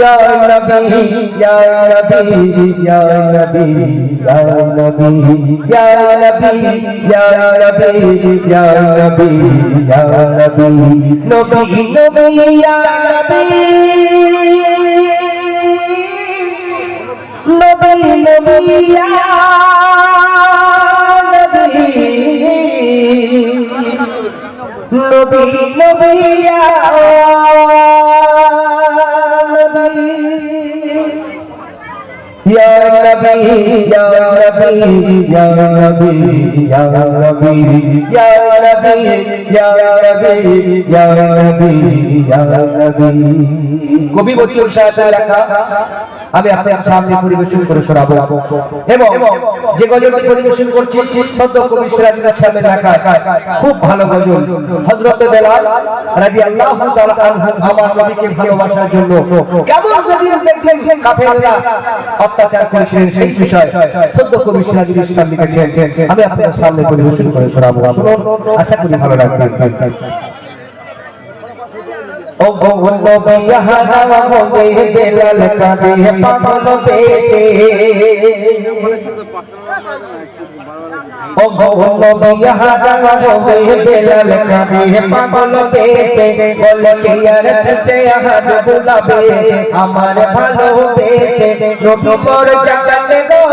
يا نبي يا نبي يا نبي يا نبي يا نبي يا نبي يا نبي يا نبي نبي نبي يا نبي نبي نبي يا نبي نبي نبي يا কবি বকিউল সাহেবের লেখা আমি আপনার সামনে পরিবেশন করে শোনাবো। এবং যে গজলটি পরিবেশন করছি, সদ্য কবি সিরাজুল সামনে লেখা খুব ভালো গজল হজরত বেলাল রাজি তাআলা আমার ভালোবাসার জন্য কেমন যদি অত্যাচার করেছিলেন সেই বিষয় সদ্য কবি সিরাজুল ইসলাম লিখেছেন, আমি আপনার সামনে পরিবেশন করে শোনাবো আশা করি ভালো লাগবে। ओ गोविंद भी यहाँ हवा हो गई दिल का भी है पागल बेटे ओ घोलो बिया रंगो गए बेलल कभी पागल बेचे बोल के यार ते हद बुलाबे हमार भालो बेचे रोटी पर चकन गो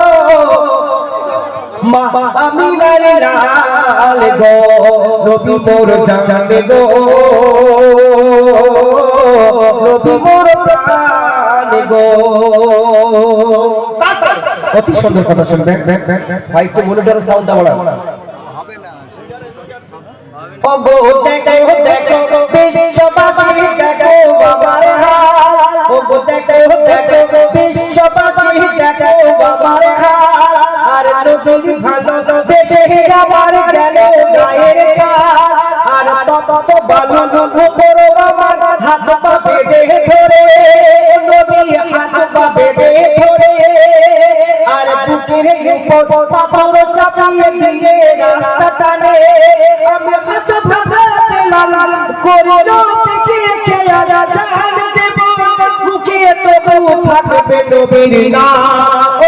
মা আমিনার লাল গো নবী মোর জানবে গো। নবী মোর প্রাণ গো। অতি সুন্দর কথা শুনবেন। ভাই একটু মনিটরের সাউন্ডটা বাড়ান। ও গো দেখো দেখো বিশ্ববাসী দেখো বাবার হাল ও গো দেখো দেখো বিশ্ববাসী দেখো বাবার হাল আর ভালো বেশে আমার গেল গায়ের আর তত বালু উপর আমার হাত পা বেঁধে ধরে নবী হাত পা বেঁধে ধরে আর বুকের উপর পাপড় চাপিয়ে দিয়ে রাস্তা টানে আমি হাত ভাঙাতে লাল করে নবীকে খেয়ারা জান দেব মুখে তবু থাকবে নবীর নাম ও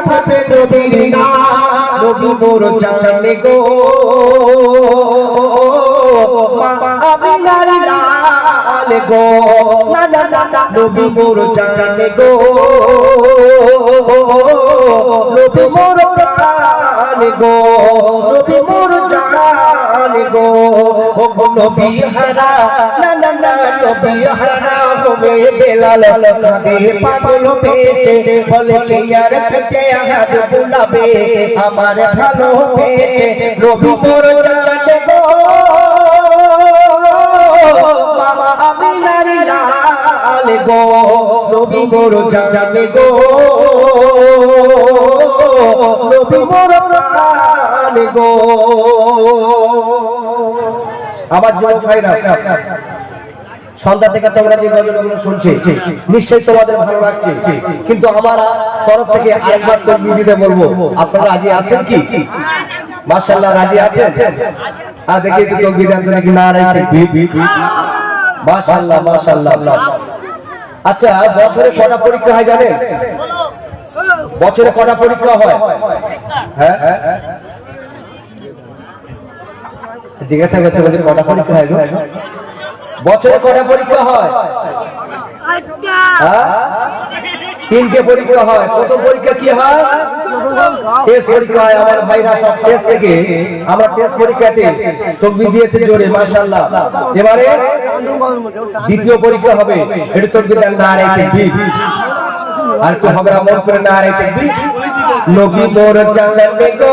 থাকবে নবীর নাম নবী মোর জানে গো আমি লাল গো না না না না নবী মোর জানে গো নবী মোর প্রাণ গো নবী মোর নবী হারা না না না নবী হারা হবে বেলাল কাঁদে পাগল পেটে, বলে কি আর পেটে আহাদ বুলাবে? আমার ভালো পেটে নবী মোর জানে গো। বাবা আমি নারী লাল গো নবী মোর জানে গো। নবী মোর প্রাণ গো। আমার যুবক ভাইরা সন্ধ্যা থেকে তোমরা যে গজলগুলো শুনছে, নিশ্চয়ই তোমাদের ভালো লাগছে। কিন্তু আমার তরফ থেকে আরেকবার তকবি দিতে বলব। আপনারা রাজি আছেন কি? মার্শাল্লাহ রাজি আছেন? আর দেখি একটু তকবি দেন নাকি না রাখি। মার্শাল্লাহ মার্শাল্লাহ আচ্ছা বছরে কটা পরীক্ষা হয় জানেন? বছরে কটা পরীক্ষা হয় হ্যাঁ? হ্যাঁ? জিজ্ঞাসা করছে কটা পরীক্ষা হয় বছরে কটা পরীক্ষা হয়? হ্যাঁ? তিনটে পরীক্ষা হয়। প্রথম পরীক্ষা কি হয়? টেস্ট পরীক্ষা হয়। আমার ভাইরা সব টেস্ট থেকে আমার টেস্ট পরীক্ষাতে তকবি দিয়েছে জোরে মাশাআল্লাহ। এবারে দ্বিতীয় পরীক্ষা হবে। এটা তকবি দেন না রেখে আর কি হবে আমল করে না রেখে নবী মোর গো।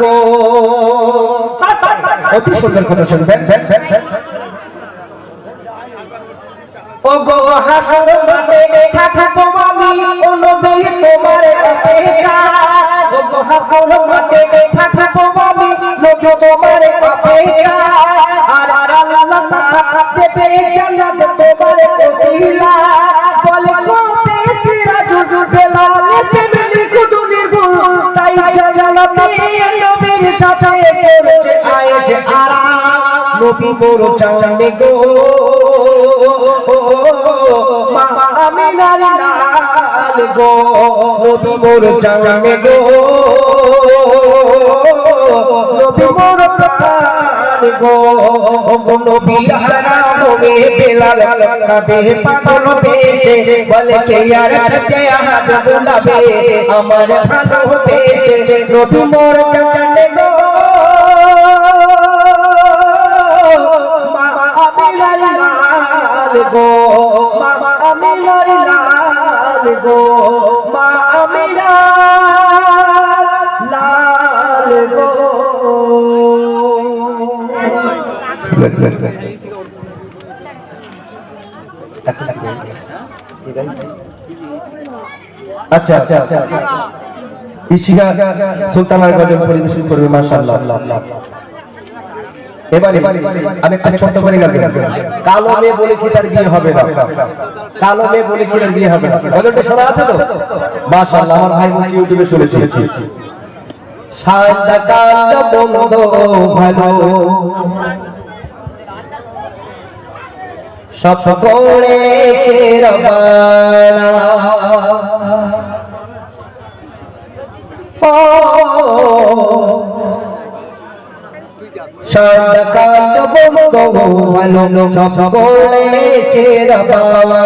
গো অতি সুন্দর কথা শুনবেন। ও গো হাসর মাঠে থাকব আমি ও তোমার অপেক্ষা ও গো হাসর মাঠে থাকব আমি নবী তোমার অপেক্ষা আর আল্লাহ তাআলা দেবে জান্নাত তোমার ওসিলা বলে নবীর সাথে করেছে আয়েশ আরাম নবী মোর চাঁদে গো। মা আমিনার লাল গো নবী মোর চাঁদে গো। নবী মোর প্রাণ গো নবী হারাম হবে বেলাল কাঁদে পাগল পেয়েছে বলে কে আর কাছে হাত বুলাবে আমার ভালো পেয়েছে নবী মোর চাঁদে গো, মা আমিনার লাল গো, মা আমিনার লাল আচ্ছা আচ্ছা ইশিকা সুলতানার গজল পরিবেশন করবে, মাশাআল্লাহ। কালো বিয়ে হবে মাশাআল্লাহ, আমার ভাই বলছি, ইউটিউবে শুনেছি। সাদা কালো বন্ধ ভালো। সব করেছে রবানা। সব করেছে রবানা।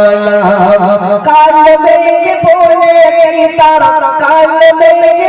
কালো বলে কি তারা কালো বলে কি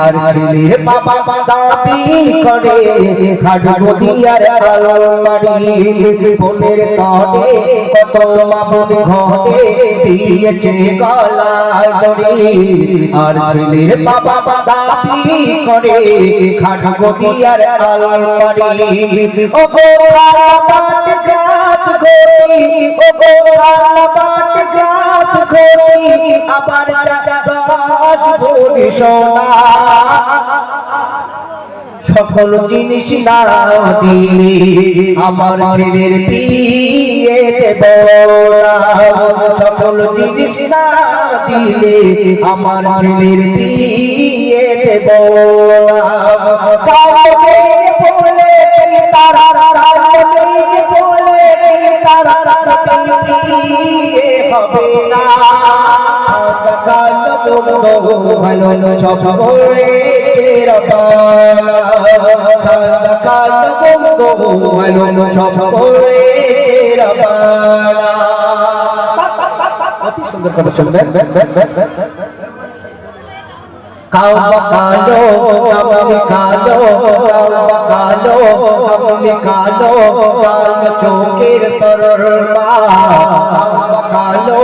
আর ছেলের বাবা দাবি করে খাটবো আলমারি ভোটের নদে কত মাবুল ঘটে, দিয়েছে গলায় দড়ি আর ছেলের বাবা দাবি করে খাটবো আলমারি। ও গো পাট গাছ গরি ও গো পাট গাছ গরি আবার গাছ গরি সকল জিনিস না দিলে। আমার ছেলের বিয়ে সকল জিনিস না দিলে। আমার ছেলের বিয়ে বলে তারা তারা হবে না ভালো সব ভালো সব অতি সুন্দর কথা শুনবেন কাবা কালো কাবা কালো কাবা কালো কাবা কালো কালো চোখের সরল মা কাবা কালো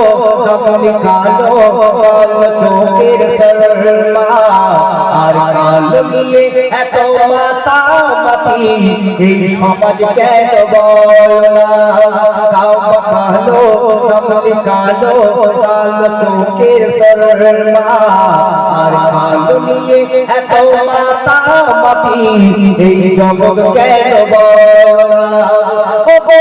কাবা কালো কালো চোখের সরল মা কালো নিয়ে এত মাতামাতি এই সমাজ কেন কালো কমলি কালো কালো চোখের সরমা আর কালো নিয়ে এত মাতামাতি এই জগৎ কেন বলা ও গো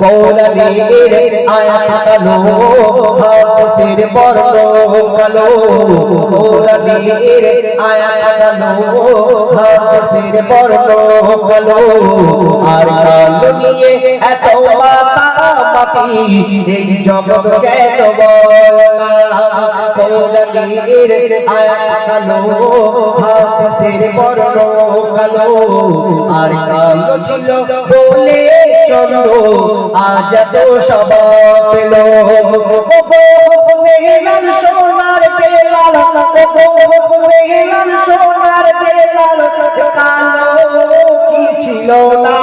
কৌলবীর আয়াত কালো হাতের বর্ণ কালো। কৌলবীর আয়াত কালো হাতের বর্ণ কালো। আর কালো নিয়ে এত মাতামাতি এই জগৎ কেন বলা? কৌলবীর আয়াত কালো হাতের বর্ণ কালো। আর কালো ছিল বলে চন্দ্র আজ তো সব পেল মেঘলাল সোনার পেলাল মেঘলাল সোনার পেলাল কালো কি ছিল না?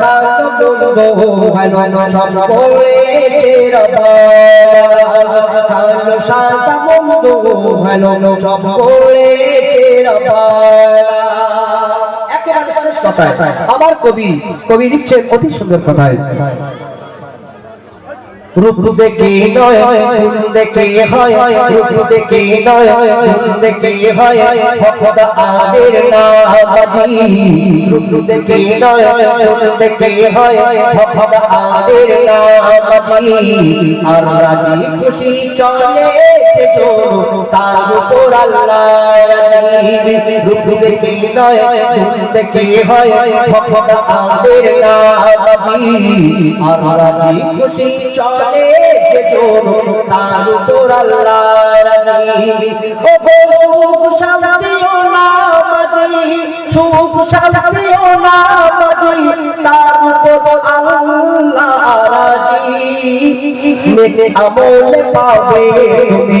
কালো বন্ধু ভালো সব করেছে রবা। কথায়। আমার কবি কবি লিখছেন অতি সুন্দর কথায়। রূপ দেখে নয় দেখে হয়? রূপ দেখে নয় দেখে হয়? ভক্ত আদের নামাজি রূপ দেখে নয় দেখে হয়? ভক্ত আদের নামাজি আর রাজি খুশি চলে সে তার উপর আল্লাহ রূপ দেখে নয় দেখে হয়? ভক্ত আদের নামাজি আর রাজি খুশি চলে যে চোর তার উপর আল্লাহ ও সুখ শান্তিও নামাজি, সুখ নামাজি, তার উপর আল্লাহ আমল পাবে তুমি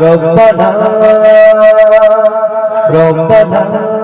রব্বানা রব্বানা রব্বানা।